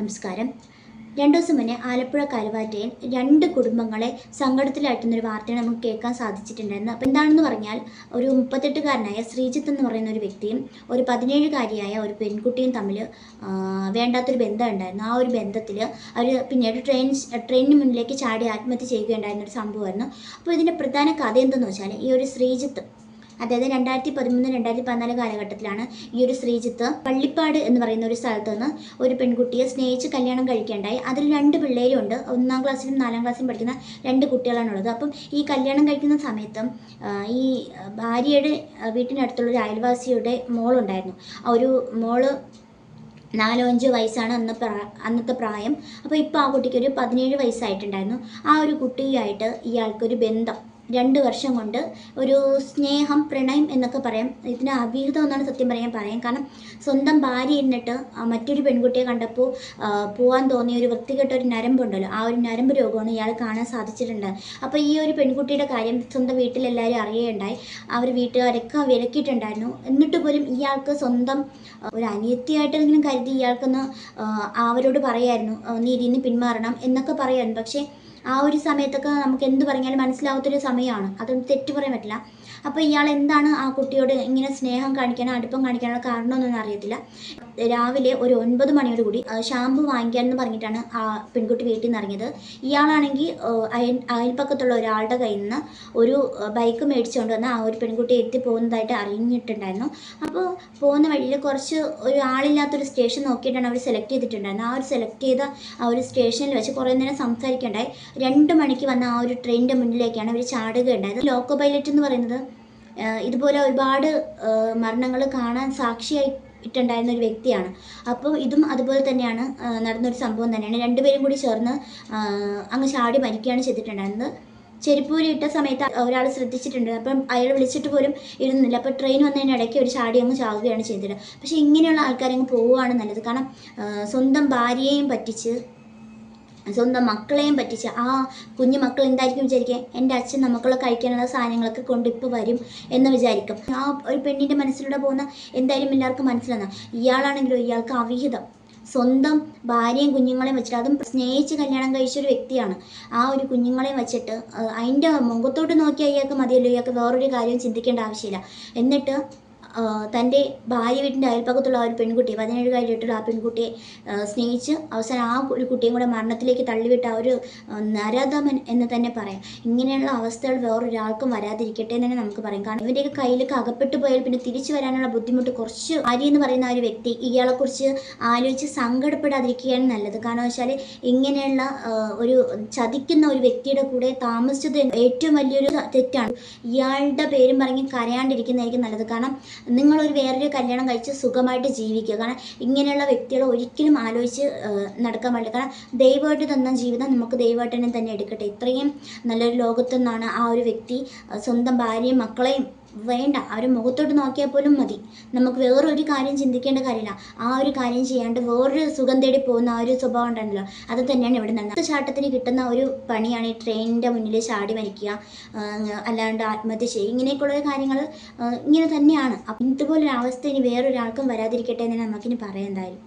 നമസ്കാരം. രണ്ടു ദിവസം മുന്നേ ആലപ്പുഴ കരുവാറ്റയിൽ രണ്ട് കുടുംബങ്ങളെ സങ്കടത്തിലായിട്ടുന്ന ഒരു വാർത്തയാണ് നമുക്ക് കേൾക്കാൻ സാധിച്ചിട്ടുണ്ടായിരുന്നു അപ്പോൾ എന്താണെന്ന് പറഞ്ഞാൽ ഒരു മുപ്പത്തെട്ടുകാരനായ ശ്രീജിത്ത് എന്ന് പറയുന്ന ഒരു വ്യക്തിയും ഒരു പതിനേഴുകാരിയായ ഒരു പെൺകുട്ടിയും തമ്മിൽ വേണ്ടാത്തൊരു ബന്ധം ഉണ്ടായിരുന്നു ആ ഒരു ബന്ധത്തിൽ അവർ പിന്നീട് ട്രെയിൻ ട്രെയിനിന് മുന്നിലേക്ക് ചാടി ആത്മഹത്യ ചെയ്യുകയുണ്ടായിരുന്ന ഒരു സംഭവമായിരുന്നു. അപ്പോൾ ഇതിന്റെ പ്രധാന കഥ എന്തെന്ന് വെച്ചാൽ ഈ ഒരു ശ്രീജിത്ത് അതായത് രണ്ടായിരത്തി പതിമൂന്ന് രണ്ടായിരത്തി പതിനാല് കാലഘട്ടത്തിലാണ് ഈ ഒരു ശ്രീജിത്ത് പള്ളിപ്പാട് എന്ന് പറയുന്ന ഒരു സ്ഥലത്ത് നിന്ന് ഒരു പെൺകുട്ടിയെ സ്നേഹിച്ച് കല്യാണം കഴിക്കേണ്ടായി. അതിൽ രണ്ട് പിള്ളേരുണ്ട്. ഒന്നാം ക്ലാസ്സിലും നാലാം ക്ലാസ്സിലും പഠിക്കുന്ന രണ്ട് കുട്ടികളാണുള്ളത്. അപ്പം ഈ കല്യാണം കഴിക്കുന്ന സമയത്തും ഈ ഭാര്യയുടെ വീട്ടിനടുത്തുള്ള ഒരു അയൽവാസിയുടെ മോളുണ്ടായിരുന്നു. ഒരു മോൾ നാലോ അഞ്ചോ വയസ്സാണ് അന്ന് അന്നത്തെ പ്രായം. അപ്പോൾ ഇപ്പോൾ ആ കുട്ടിക്ക് ഒരു പതിനേഴ് വയസ്സായിട്ടുണ്ടായിരുന്നു. ആ ഒരു കുട്ടിയായിട്ട് ഇയാൾക്കൊരു ബന്ധം രണ്ട് വർഷം കൊണ്ട് ഒരു സ്നേഹം പ്രണയം എന്നൊക്കെ പറയാം. ഇതിന് അവിഹിതം എന്നാണ് സത്യം പറയാൻ പറയാം കാരണം സ്വന്തം ഭാര്യ എന്നിട്ട് മറ്റൊരു പെൺകുട്ടിയെ കണ്ടപ്പോൾ പോകാൻ തോന്നിയ ഒരു വൃത്തികെട്ട ഒരു നരമ്പുണ്ടല്ലോ. ആ ഒരു നരമ്പ് രോഗമാണ് ഇയാൾ കാണാൻ സാധിച്ചിട്ടുണ്ട്. അപ്പോൾ ഈ ഒരു പെൺകുട്ടിയുടെ കാര്യം സ്വന്തം വീട്ടിലെല്ലാവരും അറിയുകയുണ്ടായി. അവർ വീട്ടുകാരൊക്കെ വിലക്കിയിട്ടുണ്ടായിരുന്നു. എന്നിട്ട് പോലും ഇയാൾക്ക് സ്വന്തം ഒരു അനിയത്തിയായിട്ടെങ്കിലും കരുതി ഇയാൾക്കൊന്ന് അവരോട് പറയായിരുന്നു. നീ ഇതിൽ നിന്ന് പിന്മാറണം എന്നൊക്കെ പറയായിരുന്നു. പക്ഷേ ആ ഒരു സമയത്തൊക്കെ നമുക്ക് എന്ത് പറഞ്ഞാലും മനസ്സിലാവാത്തൊരു സമയമാണ് അതൊന്നും തെറ്റ് പറയാൻ പറ്റില്ല. അപ്പോൾ ഇയാൾ എന്താണ് ആ കുട്ടിയോട് ഇങ്ങനെ സ്നേഹം കാണിക്കാനോ അടുപ്പം കാണിക്കാനുള്ള കാരണമൊന്നും അറിയത്തില്ല. രാവിലെ ഒരു ഒൻപത് മണിയോട് കൂടി ഷാമ്പു വാങ്ങിക്കാൻ എന്ന് പറഞ്ഞിട്ടാണ് ആ പെൺകുട്ടി വീട്ടിൽ നിന്ന് ഇറങ്ങിയത്. ഇയാളാണെങ്കിൽ അയൽ അയൽപ്പക്കത്തുള്ള ഒരാളുടെ കയ്യിൽ നിന്ന് ഒരു ബൈക്ക് മേടിച്ചുകൊണ്ട് വന്ന് ആ ഒരു പെൺകുട്ടി എത്തി പോകുന്നതായിട്ട് അറിഞ്ഞിട്ടുണ്ടായിരുന്നു. അപ്പോൾ പോകുന്ന വഴിയിൽ കുറച്ച് ഒരു ആളില്ലാത്തൊരു സ്റ്റേഷൻ നോക്കിയിട്ടാണ് അവർ സെലക്ട് ചെയ്തിട്ടുണ്ടായിരുന്നത്. ആ ഒരു സെലക്ട് ചെയ്ത ആ ഒരു സ്റ്റേഷനിൽ വെച്ച് കുറേ നേരം സംസാരിക്കേണ്ടായി. രണ്ട് മണിക്ക് വന്ന ആ ഒരു ട്രെയിനിന്റെ മുന്നിലേക്കാണ് അവർ ചാടുകയുണ്ടായത്. ലോക്കോ പൈലറ്റ് എന്ന് പറയുന്നത് ഇതുപോലെ ഒരുപാട് മരണങ്ങൾ കാണാൻ സാക്ഷിയായി ഇട്ടുണ്ടായിരുന്ന ഒരു വ്യക്തിയാണ്. അപ്പോൾ ഇതും അതുപോലെ തന്നെയാണ് നടന്നൊരു സംഭവം തന്നെയാണ്. രണ്ടുപേരും കൂടി ചേർന്ന് അങ്ങ് ചാടി മരിക്കുകയാണ് ചെയ്തിട്ടുണ്ടായിരുന്നത്. ചെരുപ്പൂരി ഇട്ട സമയത്ത് ഒരാൾ ശ്രദ്ധിച്ചിട്ടുണ്ട്. അപ്പം അയാൾ വിളിച്ചിട്ട് പോലും ഇരുന്നില്ല. അപ്പോൾ ട്രെയിൻ വന്നതിന് ഇടയ്ക്ക് ഒരു ചാടി അങ്ങ് ചാവുകയാണ് ചെയ്തത്. പക്ഷേ ഇങ്ങനെയുള്ള ആൾക്കാരങ്ങ് പോവുകയാണ് നല്ലത്. കാരണം സ്വന്തം ഭാര്യയെയും പറ്റിച്ച് സ്വന്തം മക്കളെയും പറ്റിച്ച് ആ കുഞ്ഞു മക്കൾ എന്തായിരിക്കും വിചാരിക്കുക? എന്റെ അച്ഛൻ നമുക്കുള്ള കഴിക്കാനുള്ള സാധനങ്ങളൊക്കെ കൊണ്ട് ഇപ്പോൾ വരും എന്ന് വിചാരിക്കും. ആ ഒരു പെണ്ണിന്റെ മനസ്സിലൂടെ പോകുന്ന എന്തായാലും എല്ലാവർക്കും മനസ്സിലാണ് ഇയാളാണെങ്കിലും ഇയാൾക്ക് അവിഹിതം. സ്വന്തം ഭാര്യയും കുഞ്ഞുങ്ങളെയും വെച്ചിട്ട് അതും സ്നേഹിച്ച് കല്യാണം കഴിച്ച ഒരു വ്യക്തിയാണ്. ആ ഒരു കുഞ്ഞുങ്ങളെയും വെച്ചിട്ട് അതിന്റെ മുഖത്തോട്ട് നോക്കിയാൽ ഇയാൾക്ക് മതിയല്ലോ? ഇയാൾക്ക് വേറൊരു കാര്യവും ചിന്തിക്കേണ്ട ആവശ്യമില്ല. എന്നിട്ട് തന്റെ ഭാര്യ വീട്ടിന്റെ അയൽപ്പക്കത്തുള്ള ആ ഒരു പെൺകുട്ടി പതിനേഴുകാരിയായിട്ടുള്ള ആ പെൺകുട്ടിയെ സ്നേഹിച്ച് അവസാനം ആ ഒരു കുട്ടിയും കൂടെ മരണത്തിലേക്ക് തള്ളിവിട്ട ആ ഒരു നരധമൻ എന്ന് തന്നെ പറയാം. ഇങ്ങനെയുള്ള അവസ്ഥകൾ വേറൊരാൾക്കും വരാതിരിക്കട്ടെ എന്ന് തന്നെ നമുക്ക് പറയാം. കാരണം ഇവന്റെയൊക്കെ കയ്യിലേക്ക് അകപ്പെട്ടു പോയാൽ പിന്നെ തിരിച്ചു വരാനുള്ള ബുദ്ധിമുട്ട് കുറച്ച് ഭാര്യ എന്ന് പറയുന്ന ആ ഒരു വ്യക്തി ഇയാളെക്കുറിച്ച് ആലോചിച്ച് സങ്കടപ്പെടാതിരിക്കുകയാണ് നല്ലത്. കാരണം വെച്ചാൽ ഇങ്ങനെയുള്ള ഒരു ചതിക്കുന്ന ഒരു വ്യക്തിയുടെ കൂടെ താമസിച്ചത് ഏറ്റവും വലിയൊരു തെറ്റാണ്. ഇയാളുടെ പേരും പറഞ്ഞ് കരയാണ്ടിരിക്കുന്നതായിരിക്കും നല്ലത്. കാരണം നിങ്ങളൊരു വേറൊരു കല്യാണം കഴിച്ച് സുഖമായിട്ട് ജീവിക്കുക. കാരണം ഇങ്ങനെയുള്ള വ്യക്തികളെ ഒരിക്കലും ആലോചിച്ച് നടക്കാൻ പാടില്ല. കാരണം ദൈവമായിട്ട് തന്ന ജീവിതം നമുക്ക് ദൈവമായിട്ട് തന്നെ എടുക്കട്ടെ. ഇത്രയും നല്ലൊരു ലോകത്തു നിന്നാണ് ആ ഒരു വ്യക്തി സ്വന്തം ഭാര്യയും മക്കളെയും വേണ്ട. അവർ മുഖത്തോട്ട് നോക്കിയാൽ പോലും മതി. നമുക്ക് വേറൊരു കാര്യം ചിന്തിക്കേണ്ട കാര്യമില്ല. ആ ഒരു കാര്യം ചെയ്യാണ്ട് വേറൊരു സുഖം തേടി പോകുന്ന ആ ഒരു സ്വഭാവം ഉണ്ടല്ലോ. അത് തന്നെയാണ് ഇവിടെ നിന്ന് ചാട്ടത്തിന് കിട്ടുന്ന ഒരു പണിയാണ് ഈ ട്രെയിനിന്റെ മുന്നിൽ ചാടി മരിക്കുക അല്ലാണ്ട് ആത്മഹത്യ ചെയ്യുക. ഇങ്ങനെയൊക്കെയുള്ള കാര്യങ്ങൾ ഇങ്ങനെ തന്നെയാണ്. ഇതുപോലൊരു അവസ്ഥ ഇനി വേറൊരാൾക്കും വരാതിരിക്കട്ടെ എന്ന് നമുക്കിനി പറയാം എന്തായാലും.